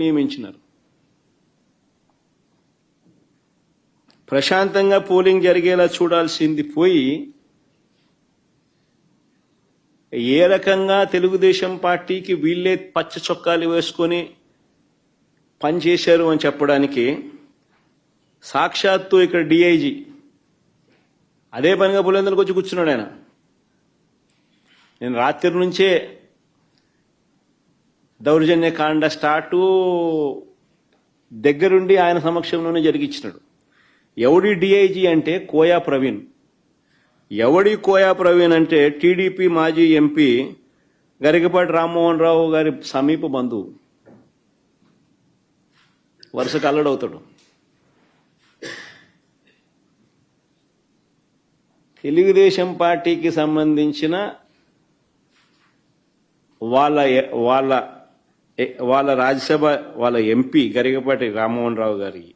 నియమించినారు. ప్రశాంతంగా పోలింగ్ జరిగేలా చూడాల్సింది పోయి ఏ రకంగా తెలుగుదేశం పార్టీకి వీళ్ళే పచ్చ చొక్కాలు వేసుకొని పనిచేశారు అని చెప్పడానికి సాక్షాత్తు ఇక్కడ డిఐజీ అదే పనిగా పులేందరికి వచ్చి కూర్చున్నాడు ఆయన. నేను రాత్రి నుంచే దౌర్జన్య కాండ స్టార్టు దగ్గరుండి ఆయన సమక్షంలోనే జరిగించినాడు ఎవడి డిఐజీ అంటే కోయా ప్రవీణ్. ఎవడి కోయా ప్రవీణ్ అంటే టీడీపీ మాజీ ఎంపీ గరికపాటి రామ్మోహన్ రావు గారి సమీప బంధువు. వరుసకు అల్లడవుతాడు. తెలుగుదేశం పార్టీకి సంబంధించిన వాళ్ళ వాళ్ళ వాళ్ళ రాజ్యసభ వాళ్ళ ఎంపీ గరికపాటి రామ్మోహన్ రావు గారి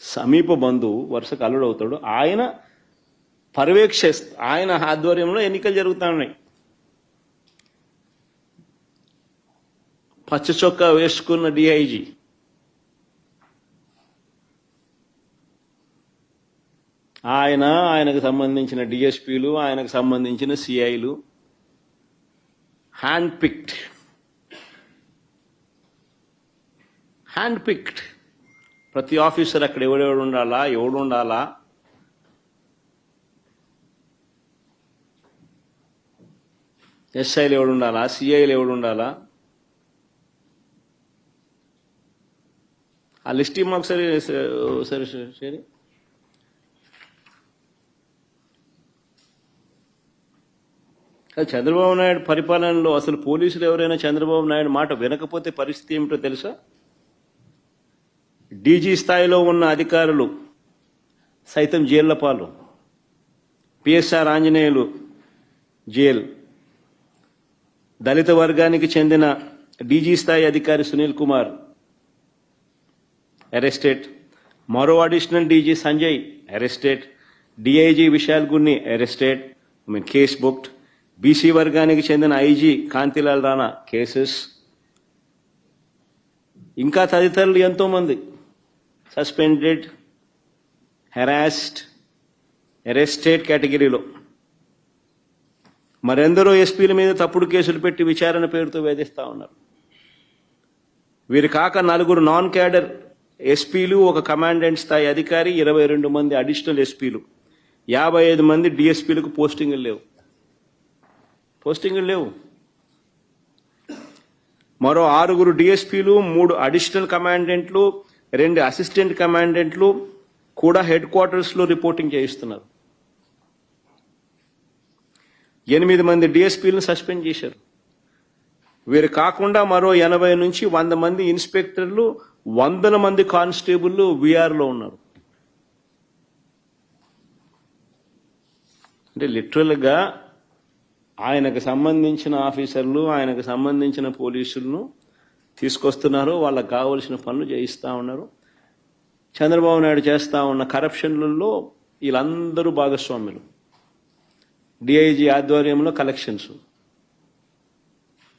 సమీప బంధువు వరుసకు అల్లుడవుతాడు. ఆయన పర్యవేక్ష ఆయన ఆధ్వర్యంలో ఎన్నికలు జరుగుతున్నాయి పచ్చ చొక్కా వేసుకున్న డిఐజీ. ఆయన ఆయనకు సంబంధించిన డిఎస్పీలు ఆయనకు సంబంధించిన సిఐలు. Hand picked. హ్యాండ్ పిక్డ్ ప్రతి ఆఫీసర్ అక్కడ ఎవడెవడు ఉండాలా ఎవడు ఉండాలా? ఎస్ఐలు ఎవడు ఉండాలా? సిఐలు ఎవడు ఉండాలా? ఆ లిస్ట్ ఇమ్మ ఒకసారి సరే సరే చంద్రబాబు నాయుడు పరిపాలనలో అసలు పోలీసులు ఎవరైనా చంద్రబాబు నాయుడు మాట వినకపోతే పరిస్థితి ఏమిటో తెలుసా? డీజీ స్థాయిలో ఉన్న అధికారులు సైతం జైళ్ళ పాలు. PSR Anjaneyulu jail. దళిత వర్గానికి చెందిన డీజీ స్థాయి అధికారి సునీల్ కుమార్. అరెస్టేట్ మరో additional DG Sanjay arrested DIG Vishal Gunni arrested mean case booked. BC వర్గానికి చెందిన ఐజీ కాంతిలాల్ రాణా కేసెస్. ఇంకా తదితరులు ఎంతోమంది. సస్పెండెడ్ హెరాస్డ్ అరెస్టెడ్ కేటగిరీలో మరెందరో ఎస్పీల మీద తప్పుడు కేసులు పెట్టి విచారణ పేరుతో వేధిస్తూ ఉన్నారు. వీరు కాక నలుగురు నాన్ క్యాడర్ ఎస్పీలు ఒక కమాండెంట్ స్థాయి అధికారి ఇరవై రెండు మంది అడిషనల్ ఎస్పీలు యాభై ఐదు మంది డిఎస్పీలకు పోస్టింగులు లేవు. పోస్టింగులు లేవు. మరో ఆరుగురు డిఎస్పీలు మూడు అడిషనల్ కమాండెంట్లు రెండు అసిస్టెంట్ కమాండెంట్లు కూడా హెడ్ క్వార్టర్స్లో రిపోర్టింగ్ చేయిస్తున్నారు. ఎనిమిది మంది డిఎస్పీలను సస్పెండ్ చేశారు. వీరు కాకుండా మరో ఎనభై నుంచి వంద మంది ఇన్స్పెక్టర్లు వందల మంది కానిస్టేబుల్లు వీఆర్లో ఉన్నారు. అంటే లిటరల్గా ఆయనకు సంబంధించిన ఆఫీసర్లు ఆయనకు సంబంధించిన పోలీసులను తీసుకొస్తున్నారు. వాళ్ళకు కావలసిన పనులు చేయిస్తూ ఉన్నారు. చంద్రబాబు నాయుడు చేస్తూ ఉన్న కరప్షన్లలో వీళ్ళందరూ భాగస్వాములు. డిఐజీ ఆధ్వర్యంలో కలెక్షన్స్.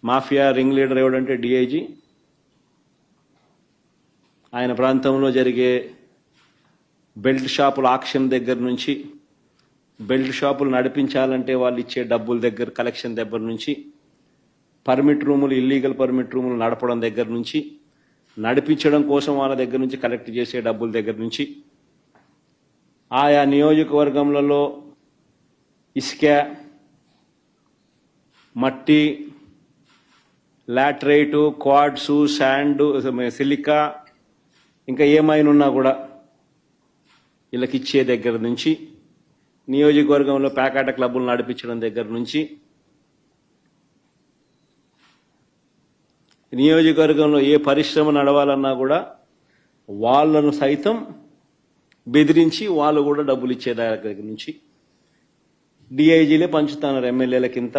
మాఫియా రింగ్ లీడర్ ఎవడంటే డిఐజీ ఆయన ప్రాంతంలో జరిగే బెల్ట్ షాపుల ఆక్షన్ దగ్గర నుంచి బెల్ట్ షాపులు నడిపించాలంటే వాళ్ళు ఇచ్చే డబ్బుల దగ్గర కలెక్షన్ దగ్గర నుంచి పర్మిట్ రూములు ఇల్లీగల్ పర్మిట్ రూములు నడపడం దగ్గర నుంచి నడిపించడం కోసం వాళ్ళ దగ్గర నుంచి కలెక్ట్ చేసే డబ్బుల దగ్గర నుంచి ఆయా నియోజకవర్గంలో ఇసుక మట్టి లాటరైటు క్వాడ్సు శాండ్ సిలికా ఇంకా ఏమైనా ఉన్నా కూడా వీళ్ళకి ఇచ్చే దగ్గర నుంచి నియోజకవర్గంలో ప్యాకాట క్లబ్బులు నడిపించడం దగ్గర నుంచి నియోజకవర్గంలో ఏ పరిశ్రమ నడవాలన్నా కూడా వాళ్ళను సైతం బెదిరించి వాళ్ళు కూడా డబ్బులు ఇచ్చే దగ్గర నుంచి డిఐజీలే పంచుతున్నారు ఎమ్మెల్యేలకింత